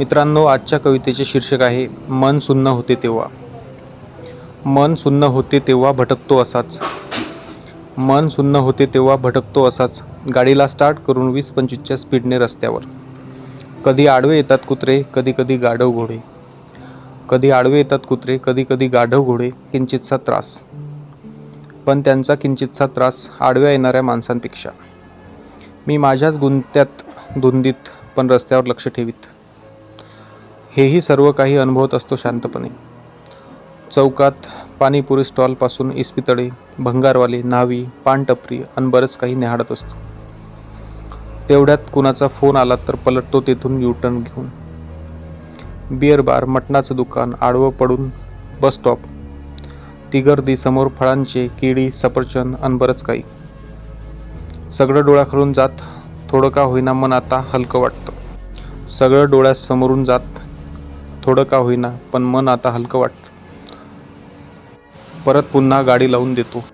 मित्रांनो आजच्या कवितेचे शीर्षक आहे मन सुन्न होते तेव्हा. मन सुन्न होते तेव्हा भटकतो असाच. मन सुन्न होते तेव्हा भटकतो असाच. गाडीला स्टार्ट करून वीस पंचवीसच्या स्पीडने रस्त्यावर. कधी आडवे येतात कुत्रे कधी कधी गाढव घोडे. कधी आडवे येतात कुत्रे कधी कधी गाढव घोडे किंचितसा त्रास. पण त्यांचा किंचितसा त्रास आडव्या येणाऱ्या माणसांपेक्षा. मी माझ्याच गुंत्यात धुंदीत पण रस्त्यावर लक्ष ठेवीत. हेही सर्व काही अनुभवत असतो शांतपणे. चौकात पाणीपुरी स्टॉलपासून इस्पितळे भंगारवाले न्हावी पानटपरी आणि बरंच काही न्याहाळत असतो. तेवढ्यात कुणाचा फोन आला तर पलटतो तेथून युटर्न घेऊन. बिअर बार मटणाचं दुकान आडवं पडून बस स्टॉप ती गर्दी समोर फळांचे केळी सफरचंद आणि बरंच काही. सगळं डोळ्याखालून जात थोडं का होईना मन आता हलकं वाटतं. सगळं डोळ्यासमोरून जात थोडं का होईना पण मन आता हलकं वाटतं. परत पुन्हा गाडी लावून देतो.